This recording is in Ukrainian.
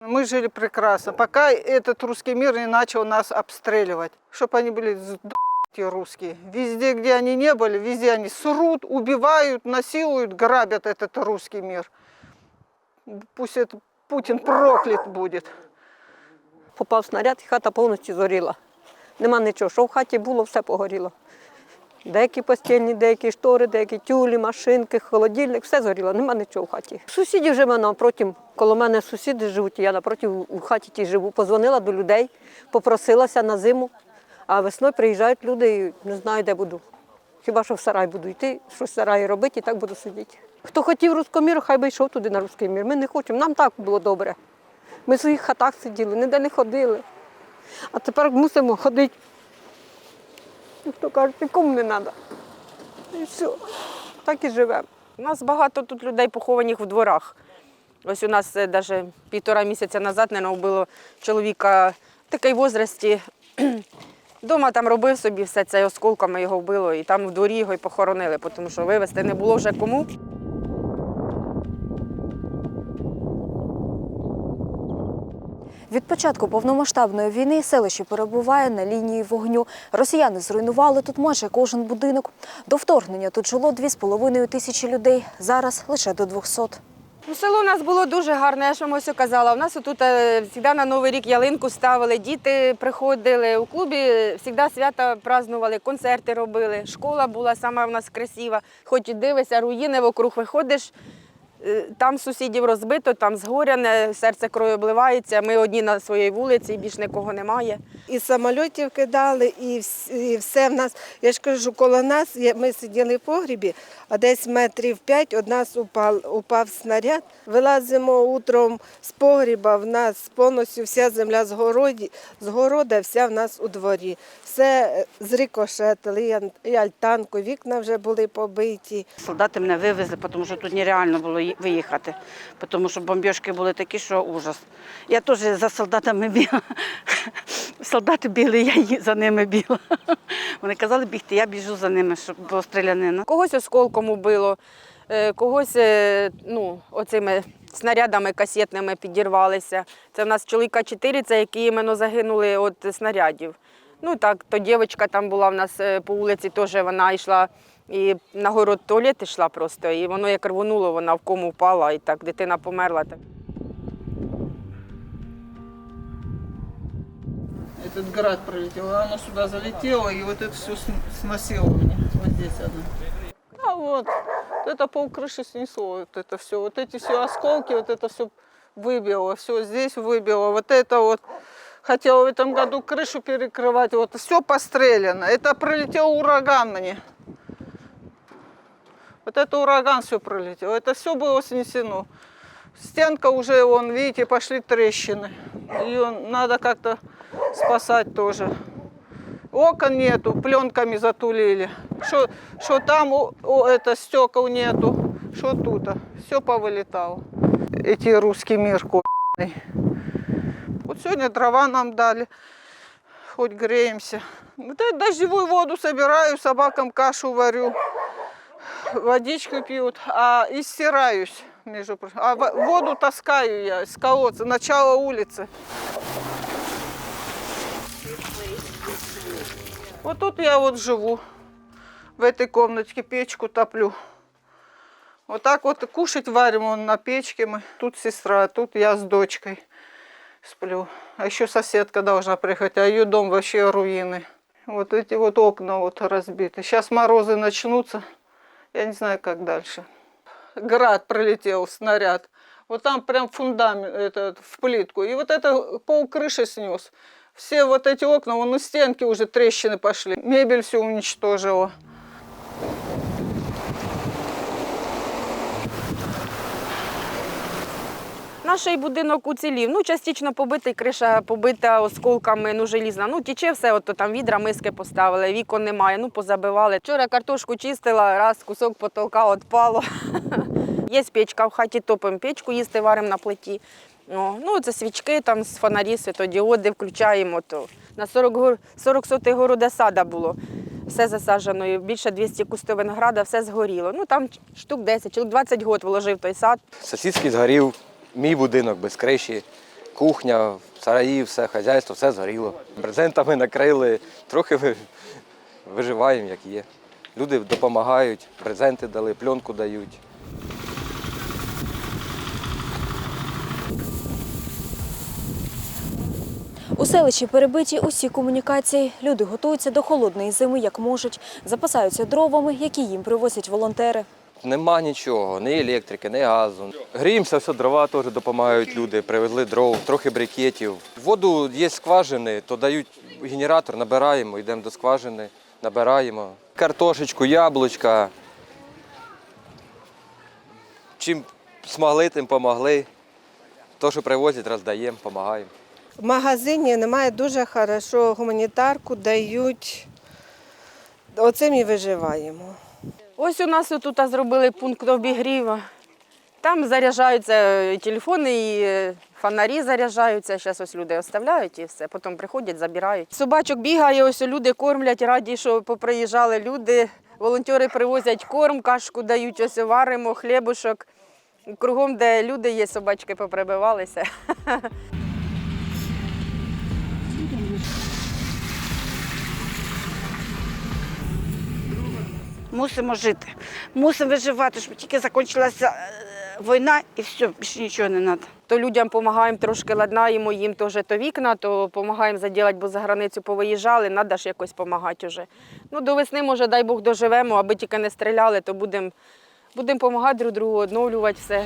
Мы жили прекрасно, пока этот русский мир не начал нас обстреливать. Чтобы они были эти русские. Везде, где они не были, везде они срут, убивают, насилуют, грабят этот русский мир. Пусть это Путин проклят будет. Попав снаряд, і хата повністю зоріла. Нема нічого. Що в хаті було, все погоріло. Деякі постільні, деякі штори, деякі тюлі, машинки, холодильник, все згоріло, нема нічого в хаті. Сусідів живе напроти, коло мене сусіди живуть, я напроти у хаті тій живу. Позвонила до людей, попросилася на зиму, а весною приїжджають люди і не знаю, де буду. Хіба що в сарай буду йти, щось в сараї робити і так буду сидіти. Хто хотів руськомір, хай би йшов туди на руський мір. Ми не хочемо, нам так було добре. Ми в своїх хатах сиділи, ніде не ходили. А тепер мусимо ходити. Ніхто каже, нікому не треба. І все. Так і живемо. У нас багато тут людей похованих в дворах. Ось у нас навіть півтора місяця назад не було чоловіка в такій возрасті. Дома там робив собі все це осколками його вбило, і там в дворі його й похоронили, тому що вивезти не було вже кому. Від початку повномасштабної війни селище перебуває на лінії вогню. Росіяни зруйнували тут майже кожен будинок. До вторгнення тут жило 2,5 тисячі людей. Зараз лише до 200. Ну, село у нас було дуже гарне, я ж вам ось казала. У нас тут завжди на Новий рік ялинку ставили, діти приходили. У клубі завжди свята празднували, концерти робили. Школа була сама в нас красива. Хоч і дивишся, руїни вокруг виходиш. Е, Там сусідів розбито, там згоряне, серце кров'ю обливається. Ми одні на своїй вулиці, і більш нікого немає. і самольотів кидали, і, все в нас. Я ж кажу, коло нас ми сиділи в погрібі, а десь метрів п'ять од нас упав, упав снаряд. Вилазимо утром з погріба, в нас повністю вся земля з городі, з города, вся в нас у дворі. Все е, зрикошетили, і альтанку, вікна вже були побиті. Солдати мене вивезли, тому що тут нереально було виїхати, тому що бомбіжки були такі, що ужас. Я теж за солдатами бігла. Солдати бігли, я за ними бігла. Вони казали бігти, я біжу за ними, щоб було стрілянина. Когось осколком убило, е, когось е, ну, оцими снарядами касетними підірвалися. Це в нас чоловіка чотири, це які іменно загинули від снарядів. Ну так, то дівчинка там була в нас е, по вулиці, теж вона йшла і на город туалет йшла просто, і воно як рвонуло, вона в кому впала, і так дитина померла. Так. Этот град пролетел, а оно сюда залетело, и вот это все сносило мне. Вот здесь одно. А вот, это пол крыши снесло, вот это все. Вот эти все осколки, вот это все выбило, все здесь выбило. Вот это вот, хотела в этом году крышу перекрывать, вот все постреляно. Это пролетел ураган мне. Вот это ураган все пролетел, это все было снесено. Стенка уже, вон, видите, пошли трещины. Ее надо как-то спасать тоже. Окон нету, пленками затулили. Что, там о, о, это стекол нету, что тут, все повылетало. Эти русский мир ко***ный. Вот сегодня дрова нам дали, хоть греемся. Вот я дождевую воду собираю, собакам кашу варю, водичку пьют, а и стираюсь, между прочим. А во- воду таскаю я из колодца, начало улицы. Вот тут я вот живу, в этой комнатке печку топлю. Вот так вот и кушать варим вон на печке мы. Тут сестра, тут я с дочкой сплю. А еще соседка должна приехать, а ее дом вообще руины. Вот эти вот окна вот разбиты. Сейчас морозы начнутся. Я не знаю, как дальше. Град пролетел, снаряд. Вот там прям фундамент этот, в плитку. И вот это пол крыши снес. Все вот эти окна, вон и стенки уже трещины пошли. Мебель все уничтожила. Наш будинок уцілів. Ну, частично побитий, криша побита осколками, ну, желізна. Ну, тіче все, от там відра, миски поставили, вікон немає, ну, позабивали. Вчора картошку чистила, раз кусок потолка відпало. Є печка в хаті, топимо печку, їсти варимо на плиті. О, ну, це свічки, там з фонарі, світодіоди включаємо. То. На 40, 40 сотих города сада було. Все засаджено, більше 200 кустів винограда, все згоріло. Ну, там штук 10, чоловік 20 років вложив той сад. Сусідський згорів, мій будинок без криші. кухня, сараї, все, хазяйство, все згоріло. Брезентами накрили, трохи виживаємо, як є. Люди допомагають, брезенти дали, пленку дають. У селищі перебиті усі комунікації. Люди готуються до холодної зими як можуть, запасаються дровами, які їм привозять волонтери. Нема нічого, ні електрики, ні газу. Гріємося, все, дрова теж допомагають люди, привезли дров, трохи брикетів. Воду є скважини, то дають генератор, набираємо, йдемо до скважини, набираємо. Картошечку, яблучка. Чим змогли, тим помогли. То, що привозять, роздаємо, допомагаємо. В магазині немає дуже хорошо, гуманітарку дають. Оцим і виживаємо. Ось у нас тут зробили пункт обігріву. Там заряджаються і телефони, і е, фонарі заряджаються. Зараз ось люди оставляють і все. Потім приходять, забирають. Собачок бігає, ось люди кормлять, раді, що поприїжджали люди. Волонтери привозять корм, кашку дають, ось варимо, хлібушок. Кругом, де люди є, собачки поприбивалися. Мусимо жити, мусимо виживати, щоб тільки закінчилася е, війна і все, більше нічого не треба. То людям допомагаємо трошки ладнаємо, їм теж то вікна, то допомагаємо заділати, бо за границю повиїжджали, треба ж якось допомагати вже. Ну, до весни, може, дай Бог, доживемо, аби тільки не стріляли, то будемо будемо допомагати друг другу, відновлювати все.